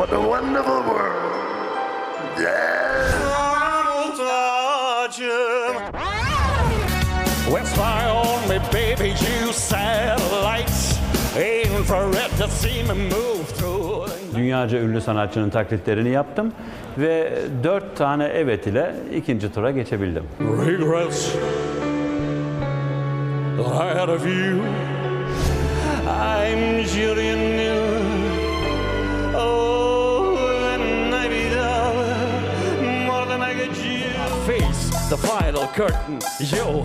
What a wonderful world. Yes. What's my only baby, you satellites Infrared to see me move through Dünyaca ünlü sanatçının taklitlerini yaptım ve dört tane evet ile ikinci tura geçebildim. Regrets that I had of you I'm Julian the final curtain Yo,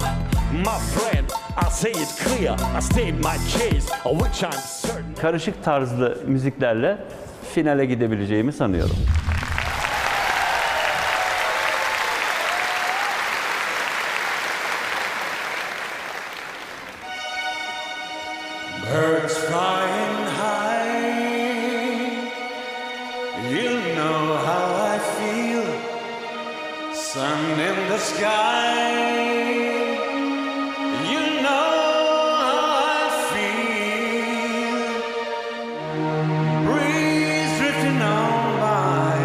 my friend I say it clear I state my case Of which I'm certain Karışık tarzlı müziklerle finale gidebileceğimi sanıyorum. Birds flying high, you know how. Sun in the sky, you know how I feel. Breeze drifting on by,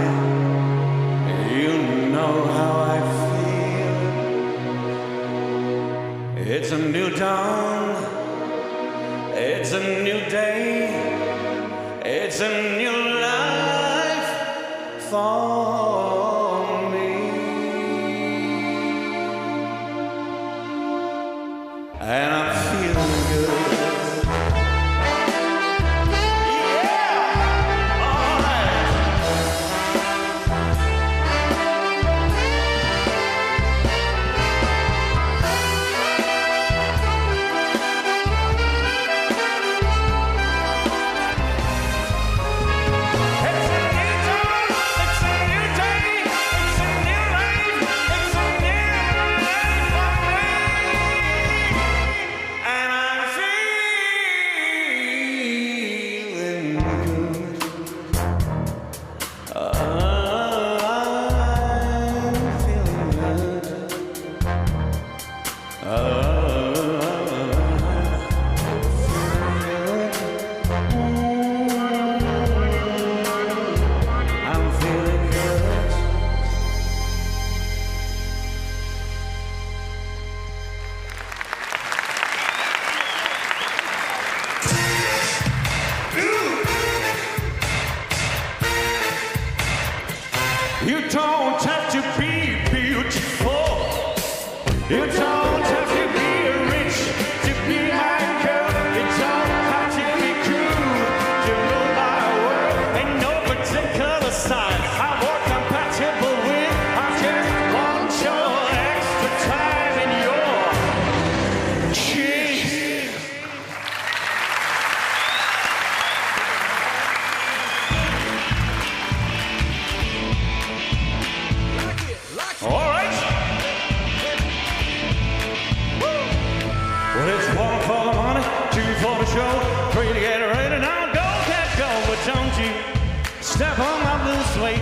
you know how I feel. It's a new dawn. It's a new day. It's a new life for And I'm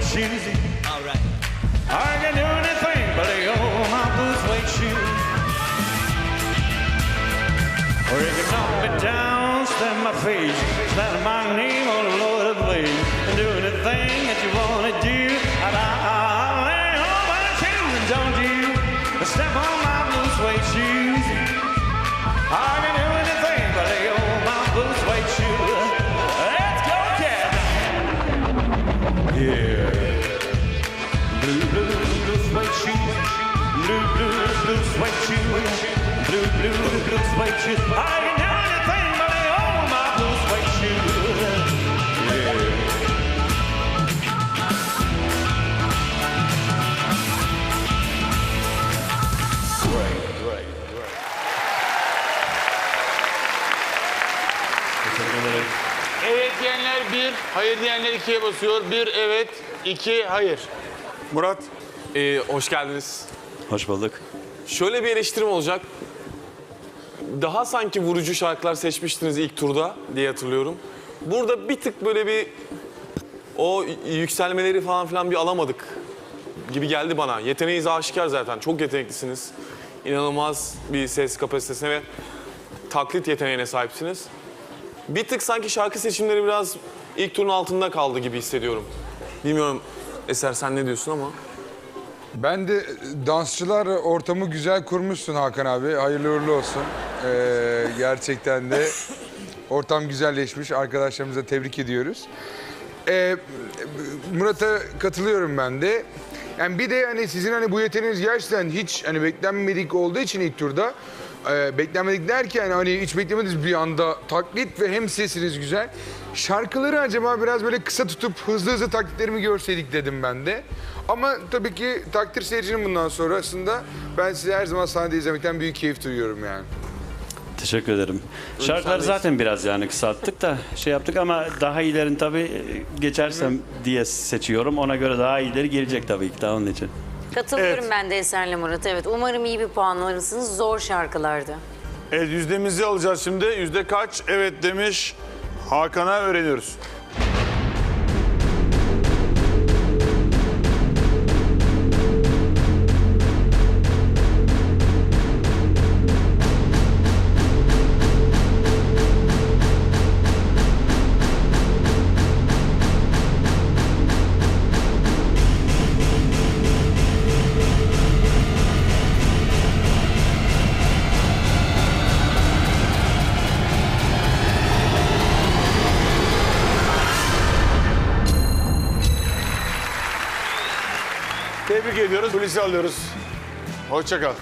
shoes. All right. I can do anything but they owe my blue suede shoes. Or you can knock me down, slam my face, slam my name on the Lord of Blaze, and do anything that you wanna do. And I, I lay on my shoes, don't you step on my blue suede shoes. I shoes. I can do anything but they owe my blue suede shoes. Yeah. Great, great, great. Teşekkür ederim. Evet diyenler bir, hayır diyenler ikiye basıyor. Bir evet, iki hayır. Murat, e, hoş geldiniz. Hoş bulduk. Şöyle bir eleştirim olacak. Daha sanki vurucu şarkılar seçmiştiniz ilk turda diye hatırlıyorum. Burada bir tık böyle bir o yükselmeleri falan filan bir alamadık gibi geldi bana. Yeteneğiniz aşikar zaten. Çok yeteneklisiniz. İnanılmaz bir ses kapasitesine ve taklit yeteneğine sahipsiniz. Bir tık sanki şarkı seçimleri biraz ilk turun altında kaldı gibi hissediyorum. Bilmiyorum Eser sen ne diyorsun ama. Ben de dansçılar ortamı güzel kurmuşsun Hakan abi. Hayırlı uğurlu olsun. Ee, gerçekten de ortam güzelleşmiş. Arkadaşlarımıza tebrik ediyoruz. Ee, Murat'a katılıyorum ben de. Yani bir de hani sizin hani bu yeteneğiniz gerçekten hiç hani beklenmedik olduğu için ilk turda e, beklenmedik derken hani hiç beklemediniz bir anda taklit ve hem sesiniz güzel. Şarkıları acaba biraz böyle kısa tutup hızlı hızlı taklitlerimi görseydik dedim ben de. Ama tabii ki takdir seyircinin bundan sonrasında ben sizi her zaman sahnede izlemekten büyük keyif duyuyorum yani. Teşekkür ederim. Şarkıları zaten biraz yani kısalttık da şey yaptık ama daha iyilerini tabii geçersem diye seçiyorum. Ona göre daha iyileri gelecek tabii ki daha onun için. Katılıyorum Evet. ben de Eser'le Murat. Evet umarım iyi bir puan alırsınız. Zor şarkılardı. Evet yüzdemizi alacağız şimdi. Yüzde kaç evet demiş Hakan'a öğreniyoruz. Tebrik ediyoruz. Polisi alıyoruz. Hoşça kal.